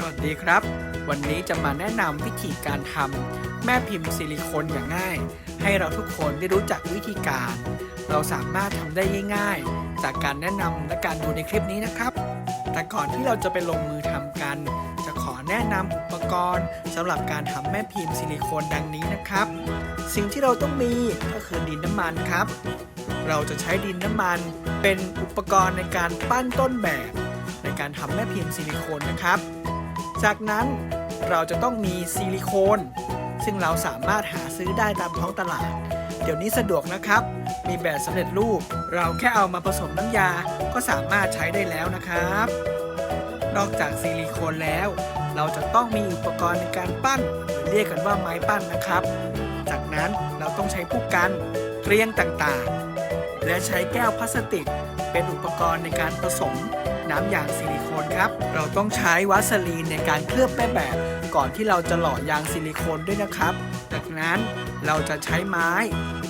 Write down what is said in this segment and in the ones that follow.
สวัสดีครับ วันนี้จะมาแนะนำวิธีการทำแม่พิมพ์ซิลิโคนอย่างง่าย ให้เราทุกคนได้รู้จักวิธีการ เราสามารถทำได้ง่าย ๆ จากการแนะนำและการดูในคลิปนี้นะครับ แต่ก่อนที่เราจะไปลงมือทำกัน จะขอแนะนำอุปกรณ์สำหรับการทำแม่พิมพ์ซิลิโคนดังนี้นะครับ สิ่งที่เราต้องมีก็คือดินน้ำมันครับ เราจะใช้ดินน้ำมันเป็นอุปกรณ์ในการปั้นต้นแบบในการทำแม่พิมพ์ซิลิโคนนะครับ จากนั้นเราจะต้องมีซิลิโคน ซึ่งเราสามารถหาซื้อได้ตามท้องตลาด เดี๋ยวนี้สะดวกนะครับ มีแบบสำเร็จรูป เราแค่เอามาผสมน้ำยาก็สามารถใช้ได้แล้วนะครับ นอกจากซิลิโคนแล้ว เราจะต้องมีอุปกรณ์ในการปั้นหรือเรียกกันว่าไม้ปั้นนะครับ จากนั้นเราต้องใช้ผู้กันเกลียงต่างๆ และใช้แก้วพลาสติก เป็นอุปกรณ์ในการผสม น้ำยางซิลิโคนครับ เราต้องใช้วัสลีนในการเคลือบแม่แบบ ก่อนที่เราจะหล่อยางซิลิโคนด้วยนะครับ จากนั้นเราจะใช้ไม้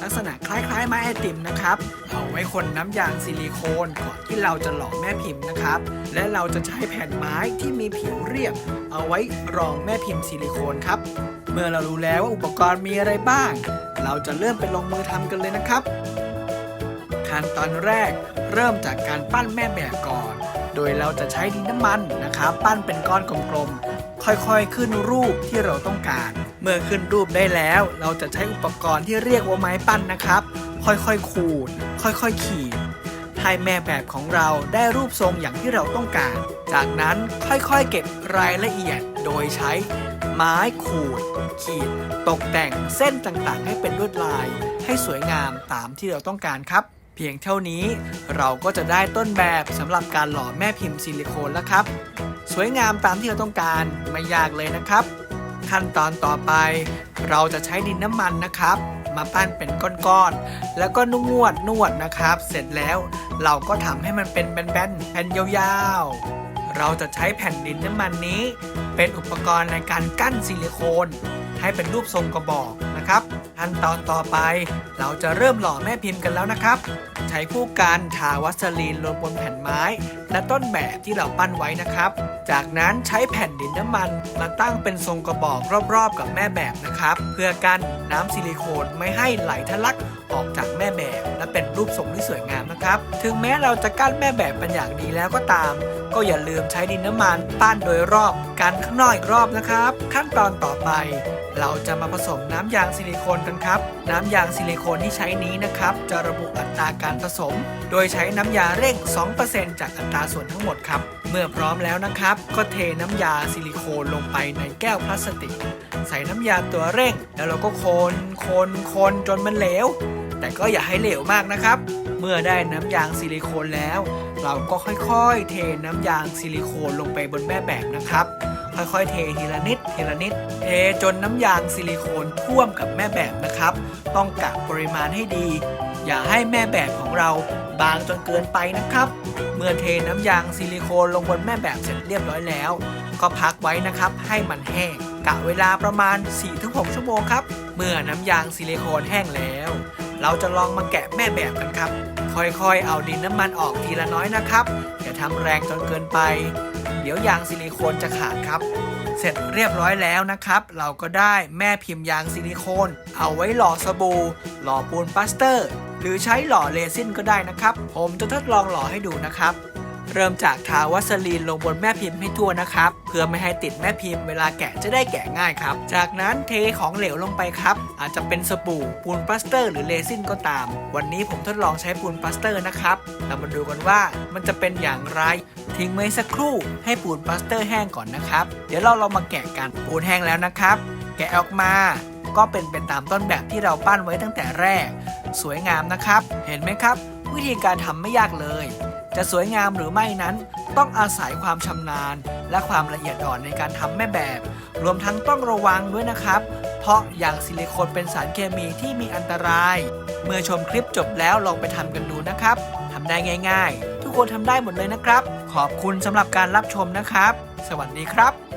ลักษณะคล้ายๆ ไม้ไอติมนะครับ เอาไว้คนน้ำยางซิลิโคนก่อนที่เราจะหล่อแม่พิมพ์นะครับ และเราจะใช้แผ่นไม้ที่มีผิวเรียบ เอาไว้รองแม่พิมพ์ซิลิโคนครับ เมื่อเรารู้แล้วว่าอุปกรณ์มีอะไรบ้าง เราจะเริ่มไปลงมือทำกันเลยนะครับขั้นตอนแรกเริ่มจากการปั้นแม่แบบก่อน โดยเราจะใช้ดินน้ำมันนะครับปั้นเป็นก้อนกลมๆ ค่อยๆขึ้นรูปที่เราต้องการ เมื่อขึ้นรูปได้แล้ว เราจะใช้อุปกรณ์ที่เรียกว่าไม้ปั้นนะครับ ค่อยๆขูด ค่อยๆขีดให้แม่แบบของเราได้รูปทรงอย่างที่เราต้องการ จากนั้นค่อยๆเก็บรายละเอียดโดยใช้ ไม้ขูด ขีด ตกแต่งเส้นต่างๆ ให้เป็นลวดลาย ให้สวยงามตามที่เราต้องการครับ พียงเท่านี้เราก็จะได้ต้นแบบสำหรับการหล่อแม่พิมพ์ซิลิโคนแล้วครับ สวยงามตามที่เราต้องการไม่ยากเลยนะครับ ขั้นตอนต่อไป เราจะใช้ดินน้ำมันนะครับ มาปั้นเป็นก้อนๆแล้วก็นวดนวดนะครับ เสร็จแล้วเราก็ทำให้มันเป็นแบนๆแผ่นยาวๆ เราจะใช้แผ่นดินน้ำมันนี้ เป็นอุปกรณ์ในการกั้นซิลิโคน ให้เป็นรูปทรงกระบอก นะครับ ขั้นตอนต่อไป เราจะเริ่มหล่อแม่พิมพ์กันแล้วนะครับ ใช้ผู้กันทาวัสลีนลงบนแผ่นไม้ และต้นแบบที่เราปั้นไว้นะครับ จากนั้นใช้แผ่นดินน้ำมันมาตั้งเป็นทรงกระบอกรอบๆ กับแม่แบบนะครับ เพื่อกัน น้ำซิลิโคนไม่ให้ไหลทะลักออกจากแม่แบบและเป็นรูปทรงที่สวยงามนะครับ ถึงแม้เราจะกั้นแม่แบบเป็นอย่างดีแล้วก็ตาม ก็อย่าลืมใช้ดินน้ำมันปั้นโดยรอบกันข้างนอกอีกรอบนะครับ ขั้นตอนต่อไป เราจะมาผสมน้ำยางซิลิโคนกันครับ น้ำยางซิลิโคนที่ใช้นี้นะครับ จะระบุอัตราการผสม โดยใช้น้ำยาเร่ง 2%จากอัตราส่วนทั้งหมดครับ เมื่อพร้อมแล้วนะครับ ก็เทน้ำยาซิลิโคนลงไปในแก้วพลาสติก ใส่น้ำยาตัวเร่ง แล้วเราก็คนคนคนจนมันเหลว แต่ก็อย่าให้เหลวมากนะครับ เมื่อได้น้ำยางซิลิโคนแล้ว เราก็ค่อยๆ เทน้ำยางซิลิโคนลงไปบนแม่แบบนะครับ ค่อยๆ เททีละนิดทีละนิด เทจนน้ำยางซิลิโคนท่วมกับแม่แบบนะครับ ต้องกะปริมาณให้ดี อย่าให้แม่แบบของเราบางจนเกินไปนะครับ เมื่อเทน้ำยางซิลิโคนลงบนแม่แบบเสร็จเรียบร้อยแล้ว ก็พักไว้นะครับ ให้มันแห้งกะเวลาประมาณ 4-6 ชั่วโมงครับ เมื่อน้ำยางซิลิโคนแห้งแล้ว เราจะลองมาแกะแม่แบบกันครับ ค่อยๆ เอาดินน้ำมันออกทีละน้อยนะครับ อย่าทำแรงจนเกินไป เดี๋ยวยางซิลิโคนจะขาดครับ เสร็จเรียบร้อยแล้วนะครับ เราก็ได้แม่พิมพ์ยางซิลิโคน เอาไว้หล่อสบู่หล่อปูนปลาสเตอร์ หรือใช้หล่อเรซินก็ได้นะครับ ผมจะทดลองหล่อให้ดูนะครับ เริ่มจากทาวัสลีนลงบนแม่พิมพ์ให้ทั่วนะครับ เพื่อไม่ให้ติดแม่พิมพ์เวลาแกะจะได้แกะง่ายครับ จากนั้นเทของเหลวลงไปครับ อาจจะเป็นสบู่ปูนปลาสเตอร์ หรือเรซินก็ตาม วันนี้ผมทดลองใช้ปูนปลาสเตอร์นะครับเรามาดูกันว่ามันจะเป็นอย่างไรทิ้งไว้สักครู่ให้ปูนปลาสเตอร์แห้งก่อนนะครับ เดี๋ยวเราลองมาแกะกันปูนแห้งแล้วนะครับ แกะออกมาก็เป็นไปตามต้นแบบที่เราปั้นไว้ตั้งแต่แรก สวยงามนะครับ เห็นไหมครับ วิธีการทำไม่ยากเลย จะสวยงามหรือไม่นั้น ต้องอาศัยความชำนาญ และความละเอียดอ่อนในการทำแม่แบบ รวมทั้งต้องระวังด้วยนะครับ เพราะอย่างซิลิโคนเป็นสารเคมีที่มีอันตราย เมื่อชมคลิปจบแล้วลองไปทำกันดูนะครับทำได้ง่าย ๆ ทุกคนทำได้หมดเลยนะครับ ขอบคุณสำหรับการรับชมนะครับ สวัสดีครับ